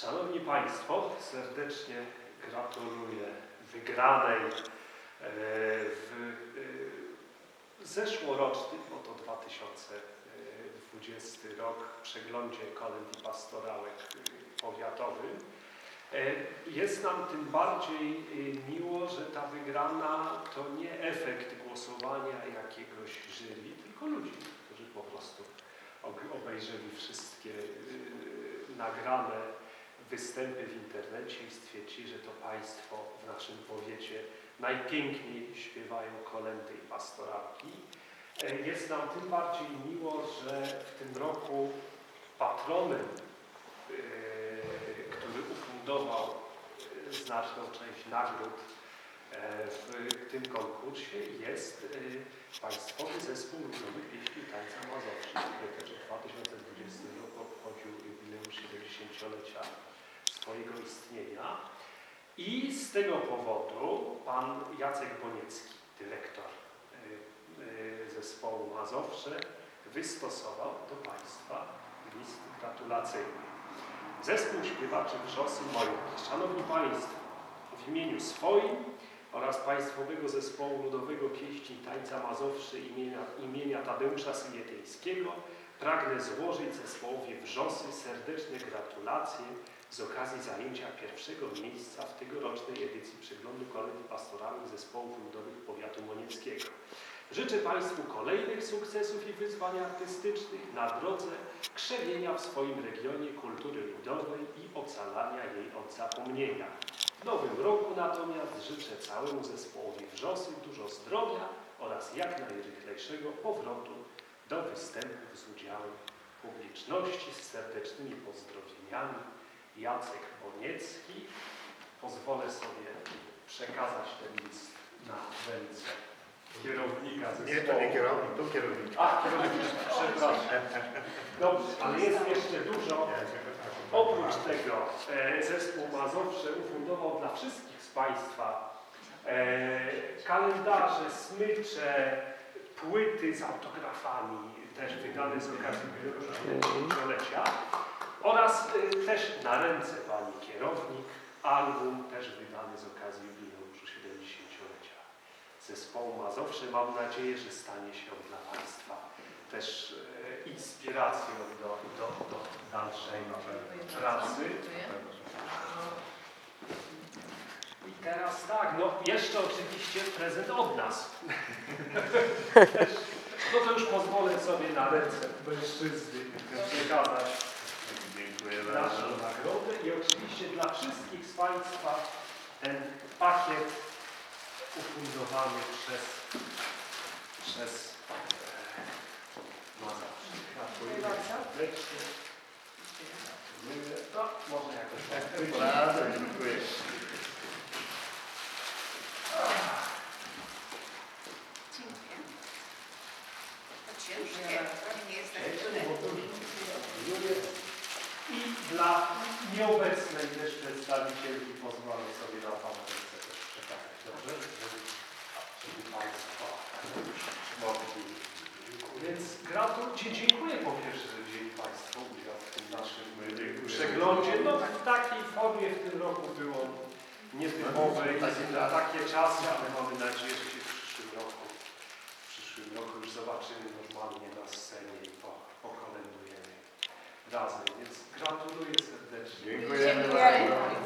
Szanowni Państwo, serdecznie gratuluję wygranej e, w e, zeszłorocznym, bo to 2020 rok, przeglądzie kolęd i pastorałek e, powiatowym. Jest nam tym bardziej miło, że ta wygrana to nie efekt głosowania jakiegoś jury, tylko ludzi, którzy po prostu obejrzeli wszystkie nagrane występy w internecie i stwierdzili, że to Państwo w naszym powiecie najpiękniej śpiewają kolendy i pastorałki. E, Jest nam tym bardziej miło, że w tym roku patronem, e, który ufundował e, znaczną część nagród w tym konkursie jest Państwowy Zespół Ludowych Pieśni i Tańca Mazowsza, który też w 2020 roku obchodził jubileusz 70-lecia swojego istnienia. I z tego powodu pan Jacek Boniecki, dyrektor y, y, zespołu Mazowsze, wystosował do Państwa list gratulacyjny. Zespół śpiewaczy Wrzosy Mojów. Szanowni Państwo, w imieniu swoim oraz Państwowego Zespołu Ludowego Pieśni i Tańca Mazowszy imienia, imienia Tadeusza Sylietyńskiego pragnę złożyć zespołowi Wrzosy serdeczne gratulacje z okazji zajęcia pierwszego miejsca w tegorocznej edycji przeglądu kolęd pastoralnych zespołów ludowych powiatu monieckiego. Życzę Państwu kolejnych sukcesów i wyzwań artystycznych na drodze krzewienia w swoim regionie kultury ludowej i ocalania jej od zapomnienia. W nowym roku natomiast życzę całemu zespołowi Wrzosy dużo zdrowia oraz jak najrychlejszego powrotu do występów z udziałem publiczności z serdecznymi pozdrowieniami. Jacek Boniecki. Pozwolę sobie przekazać ten list na ręce kierownika zespołu. Nie, to nie kierownik, tu kierownik. A, kierownik, przepraszam. Dobrze, ale jest jeszcze dużo. Oprócz tego e, zespół Mazowsze ufundował dla wszystkich z Państwa e, kalendarze, smycze, płyty z autografami, też wydane z okazji dziesięciolecia oraz e, też na ręce Pani kierownik album też wydany z okazji jubileuszu 70-lecia zespołu Mazowsze. Mam nadzieję, że stanie się dla Państwa też e, inspiracją do, do, do dalszej pracy. I teraz tak, no jeszcze oczywiście prezent od nas. no to już pozwolę sobie na ręce mężczyzny przekazać Dziękuję naszą nagrodę i oczywiście dla wszystkich z Państwa ten pakiet ufundowany przez, przez e, Mazowsze. Gratuluję serdecznie. Gratuluję. No, może jakoś tak. Bardzo dziękuję. Dziękuję. To ciężkie, prawie nie jest takie I dla nieobecnej też przedstawicielki pozwolę sobie na Pana przekazać. Dobrze? Żeby, żeby Państwo mogli. Więc gratuluję, dziękuję po pierwsze, że wzięli Państwo udział w tym naszym przeglądzie. No w takiej formie w tym roku było nietypowe i na takie czasy, ale mamy nadzieję, że się w przyszłym roku, w przyszłym roku już zobaczymy normalnie na scenie i po, razy, więc gratuluję serdecznie. Dziękujemy. Dziękujemy.